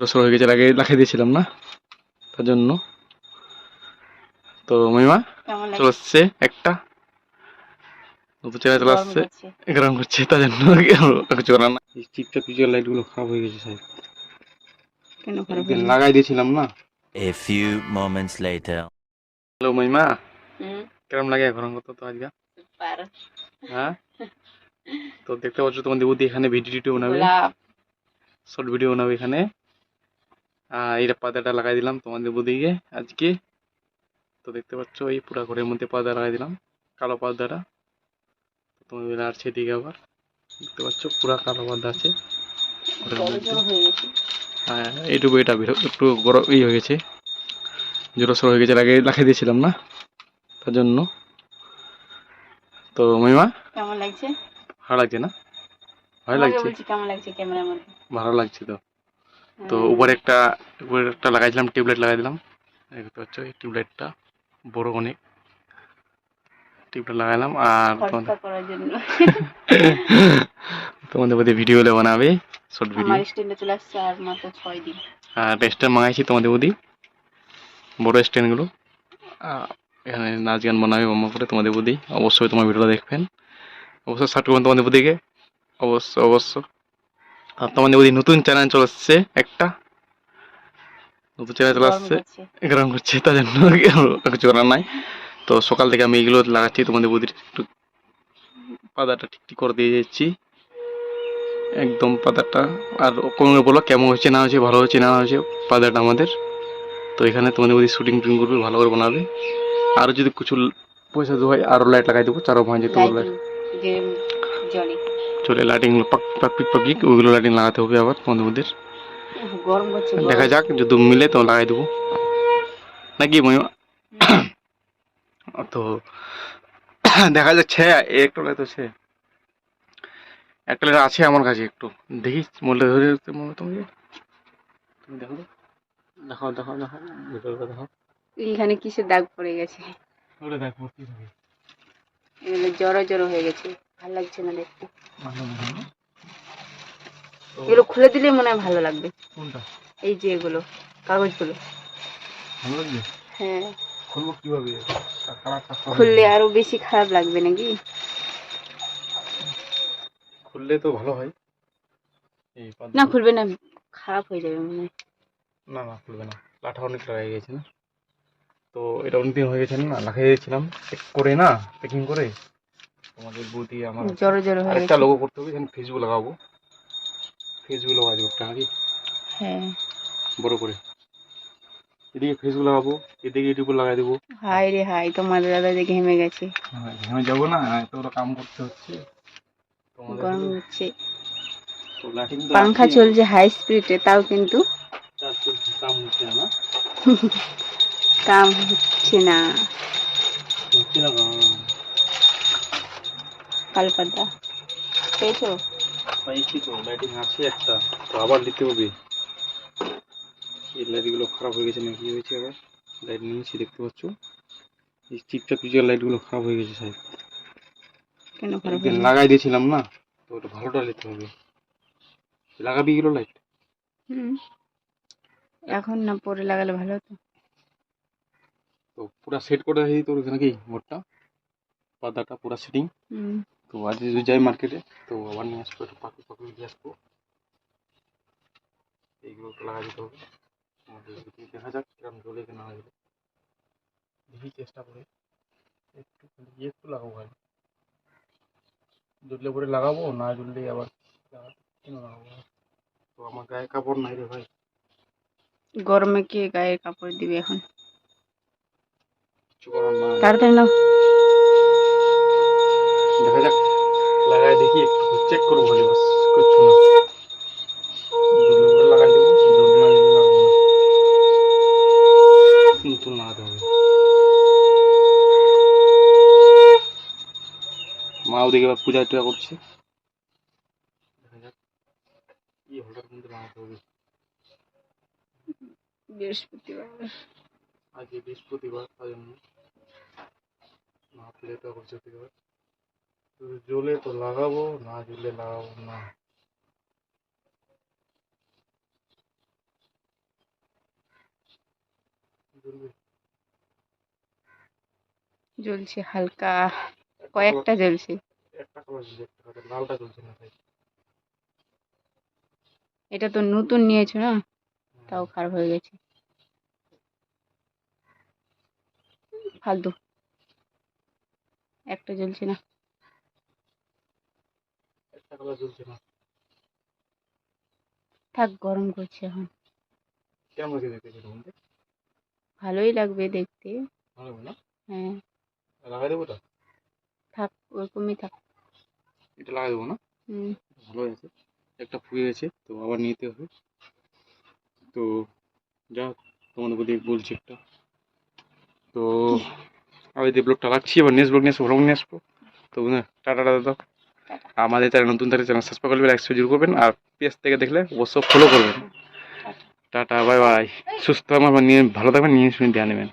রসুন হয়ে গেছে লাগিয়ে লাগাই দিয়েছিলাম না? তার জন্য। তো মহিমা কেমন চলে আসছে একটা। নতুন চ্যানেল চলে আসছে গরম করছে তার জন্য কিছু করার না লাইটগুলো খারাপ হয়ে গেছে সাহেব কেন খারাপ লাগাই দিয়েছিলাম না। A few moments later. Hello Mahima হুম? কেরম লাগে গরম করতে তো আজকে? হ্যাঁ? তো দেখতে পাচ্ছ তোমাদের বুদ্ধি এখানে ভিডিও টিডিও বানাবে শর্ট ভিডিও বানাবে এখানে। এইটা পাতাটা লাগাই দিলাম তোমাদের বুদিকে আজকে। তো দেখতে পাচ্ছ এই পুরা ঘরের মধ্যে পাতা লাগাই দিলাম কালো পাতাটা। তোমাদের আর সেদিকে আবার দেখতে পাচ্ছ পুরা কালো পাতা আছে। হয়ে এইটুকু এটা একটু গরম ই হয়ে গেছে। জোর সোর হয়ে গেছে লাগিয়ে লাগাই দিয়েছিলাম না? তার জন্য। তো মহিমা? কেমন লাগছে? ভালো লাগছে না? ভালো লাগছে? কেমন লাগছে ক্যামেরার মধ্যে। ভালো লাগছে তো। তো। উপরে একটা উপরে একটা লাগাইছিলাম টিউবলাইট লাগাই দিলাম দেখতে পাচ্ছ এই টিউবলাইটটা বড় অনেক টিউবলাইট লাগাইলাম আর তোমাদের মধ্যে ভিডিও গুলো বানাবে শর্ট ভিডিও আর স্ট্যান্ড মাঙাইছি তোমাদের বুদ্ধি বড় স্ট্যান্ডগুলো এখানে নাচ গান বানাবে মামা করে তোমাদের বুদ্ধি অবশ্যই তোমার ভিডিওটা দেখবেন। অবশ্যই সার্ট করবেন তোমাদের বুদ্ধিকে অবশ্য অবশ্য তোমাদের বুদ্ধি নতুন চ্যানেল চলে আসছে একটা। নতুন চ্যানেল চলে আসছে। গরম করছে তার জন্য কিছু করার নাই। তো সকাল থেকে আমি এগুলো লাগাচ্ছি তোমাদের বুদ্ধির একটু পাতাটা ঠিক ঠিক করে দিয়ে যাচ্ছি একদম পাতাটা। আর কোনো বলো কেমন হচ্ছে না হয়েছে ভালো হয়েছে না হয়েছে পাতাটা আমাদের। তো এখানে তোমাদের বুদ্ধি শুটিং টুটিং করবে ভালো করে বানাবে। আর যদি কিছু পয়সা দেওয়া হয় আরও লাইট লাগাই দেবো চারো পাঁচ যেতে লাইটিং জলে। চলে লাইটিং পাক পাকিক পাকিক ওইগুলো লাইটিং লাগাতে হবে আবার উফ, গরম করছে দেখা যাক যদি মিলে তো লাগাই দেবো। নাকি মহিমা তো দেখা যাচ্ছে একটু লাইট আছে। একটা লাইট আছে আমার কাছে একটু। দেখি মোলটা ধরে মনে তোমাকে। তুমি দেখো দেখাও দেখাও ভিডিওটা দেখাও এইখানে কিসের দাগ পড়ে গেছে? ওটা দেখো কি হবে? এগুলো জড়ো জড়ো হয়ে গেছে। ভালো লাগছে না দেখতে? এগুলো খুলে দিলে মনে হয় ভালো লাগবে। কোনটা? এই যে এগুলো কাগজগুলো। ভালো লাগবে? হ্যাঁ। খুলবো কীভাবে? খুললে আরও বেশি খারাপ লাগবে নাকি? খুললে তো ভালো হয়। না খুলবে না খারাপ হয়ে যাবে মনে হয়। না না খুলবে না। লাঠা অনেক লাগাই গেছে না। তো এটা অনেক দিন হয়ে গেছে না লাগাই দিয়েছিলাম। চেক করে না প্যাকিং করে। তোমাদের বুদ্ধি আমার জড়ো জড়ো হয়ে গেছে। লোগো করতে হবে ফেসবুক লাগাবো ফেসবুক লাগাই দেবো একটা নাকি? হ্যাঁ। বড় করে। এদিকে ফেসবুক লাগাবো এদিকে ইউটিউব লাগাই দেবো। হাই রে হাই তোমার দাদা দেখে হেমে গেছে। আমি যাব না এত বড় কাম করতে হচ্ছে। গরম হচ্ছে। পাংখা চলছে হাই স্পিডে তাও কিন্তু কাম হচ্ছে না। কাম হচ্ছে না। হচ্ছে না কাম। কাল পর্দা পেয়েছ পাইছি তো লাইটিং আছে একটা তো আবার নিতে হবে। এই লাইটগুলো খারাপ হয়ে গেছে না কি হয়েছে আবার? লাইট নিয়েছি দেখতে পাচ্ছ? এই চিপচাপ পিচার লাইটগুলো খারাপ হয়ে গেছে সাহেব কেন খারাপ লাগাই দিয়েছিলাম না তো ওটা ভালোটা নিতে হবে। লাগাবি এগুলো লাইট হুম। এখন না পরে লাগালে ভালো হতো। তো পুরা সেট করে দিই তোর নাকি মোটটা পাতাটা পুরা সেটিং হুম। তো আজ যদি যাই মার্কেটে তো আবার নিয়ে আসব একটু পাখি পাখি দিয়ে আসব এইগুলো একটু লাগাই দিতে হবে আমাদের এদিকে দেখা যাক কিরম জ্বলে কি না জ্বলে দেখি চেষ্টা করে একটু খালি একটু লাগাবো ভাই জ্বললে পরে লাগাবো না জ্বললে আবার লাগাবো কেন লাগাবো তো আমার গায়ে কাপড় নাই রে ভাই গরমে কে গায়ে কাপড় দিবে এখন কিছু করার নাই তাড়াতাড়ি নাও দেখা যাক লাগাই দেখি চেক করব ভালো বাস করছ না। লাগাই দেবো জ্বল না লাগাবো না। নতুন লাগাতে হবে। মা ওদিকে এবার পূজা টুজা করছে। দেখা যাক কি হঠাৎ মধ্যে লাগাতে হবে। বৃহস্পতিবার। আজকে বৃহস্পতিবার তাই জন্য মা পূজা টুজা করছে ওদিকে জ্বলে তো লাগাবো না জ্বলে লাগাবো না। জ্বলছে হালকা কয়েকটা জ্বলছে। একটা কালার জ্বলছে একটা কালার লালটা জ্বলছে না তাই। এটা তো নতুন নিয়েছো না? তাও খারাপ হয়ে গেছে। ফালতু। একটা জ্বলছে না। একটা জ্বলছে না। থাক গরম করছে এখন। কেমন লাগে দেখতে বলতে ভালোই লাগবে দেখতে। ভালো না? হ্যাঁ। লাগাই দেবো তো? থাক ওরকমই থাক। এটা লাগাই দেবো না? হুম। ভালো আছে একটা ফুয়ে গেছে তো আবার নিতে হবে। তো যা তোমাদের বলি বলছি একটা। তো আমি এই ব্লগটা রাখছি এবার নেক্সট ব্লগ নিয়ে আসব ব্লগ নিয়ে আসব। তো টাটা টাটা দাও আমাদের চ্যানেল, নতুন থাকলে চ্যানেল সাবস্ক্রাইব করবেন লাইক শুরু করবেন আর পেজ থেকে দেখলে অবশ্য ফলো করবেন। টাটা বাই বাই সুস্থ আমার নিয়ে ভালো থাকবেন, নিয়ে শুনে দেওয়া নেবেন।